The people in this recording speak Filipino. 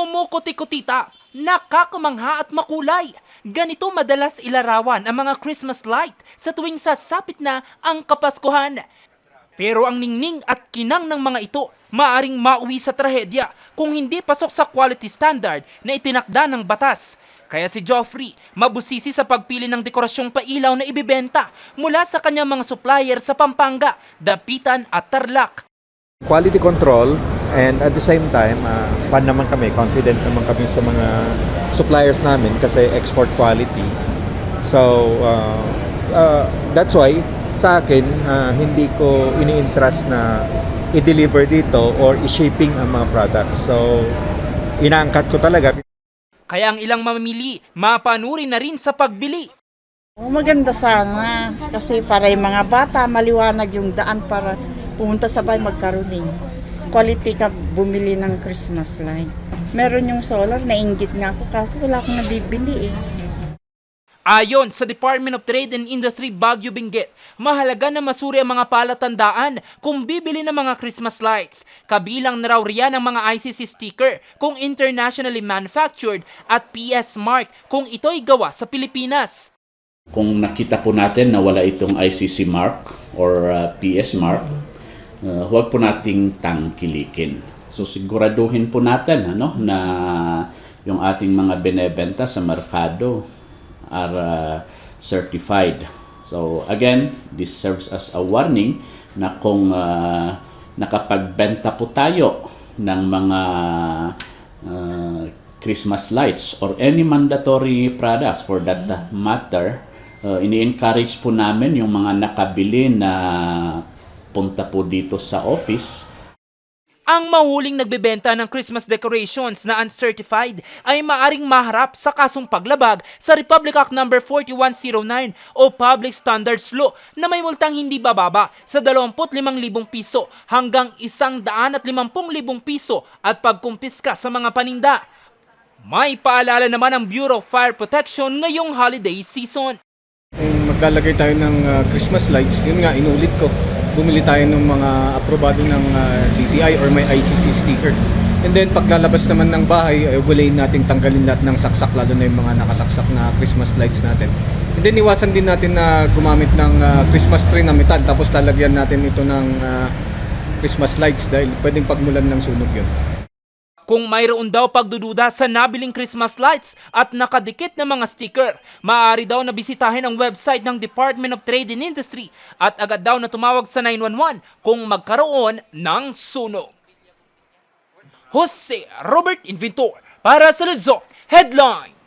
Kumukuti-kutita, nakakamangha at makulay. Ganito madalas ilarawan ang mga Christmas light sa tuwing sasapit na ang Kapaskuhan. Pero ang ningning at kinang ng mga ito maaring mauwi sa trahedya kung hindi pasok sa quality standard na itinakda ng batas. Kaya si Joffrey mabusisi sa pagpili ng dekorasyong pailaw na ibibenta mula sa kanyang mga supplier sa Pampanga, Dapitan at Tarlac. quality control and at the same time uh, pan naman kami confident naman kami sa mga suppliers namin kasi export quality so uh, uh, that's why sa akin uh, hindi ko ini-entrust na i-deliver dito or i-shipping ang mga products so inaangkat ko talaga Kaya ang ilang mamimili, mapanuri na rin sa pagbili. Oh, maganda sana kasi para yung mga bata maliwanag yung daan para pumunta sa bahay magkaroling. Quality ka bumili ng Christmas light. Meron yung solar, nainggit nga ako kaso wala akong nabibili eh. Ayon sa Department of Trade and Industry Baguio Benguet, mahalaga na masuri ang mga palatandaan kung bibili ng mga Christmas lights. Kabilang na raw riyan ang mga ICC sticker kung internationally manufactured at PS mark kung ito'y gawa sa Pilipinas. Kung nakita po natin na wala itong ICC mark or uh, PS mark, uh, huwag po nating tangkilikin. So siguraduhin po natin ano, na yung ating mga binebenta sa merkado are uh, certified. So again, this serves as a warning na kung uh, nakapagbenta po tayo ng mga uh, Christmas lights or any mandatory products for that uh, matter, uh, ini-encourage po namin yung mga nakabili na punta po dito sa office Ang mahuling nagbebenta ng Christmas decorations na uncertified ay maaring maharap sa kasong paglabag sa Republic Act No. 4109 o Public Standards Law na may multang hindi bababa sa 25,000 piso hanggang 150,000 piso at pagkumpiska sa mga paninda. May paalala naman ang Bureau of Fire Protection ngayong holiday season. Maglalagay tayo ng uh, Christmas lights, yun nga, inulit ko. Bumili tayo ng mga aprobado ng uh, DTI or may ICC sticker. And then paglalabas naman ng bahay, ay ugulayin natin tanggalin lahat ng saksak, lalo na yung mga nakasaksak na Christmas lights natin. And then iwasan din natin na gumamit ng uh, Christmas tree na metal, tapos lalagyan natin ito ng uh, Christmas lights dahil pwedeng pagmulan ng sunog yun. Kung mayroon daw pagdududa sa nabiling Christmas lights at nakadikit na mga sticker, maaari daw na bisitahin ang website ng Department of Trade and Industry at agad daw na tumawag sa 911 kung magkaroon ng sunog. Jose Robert Inventor para sa Luzon Headline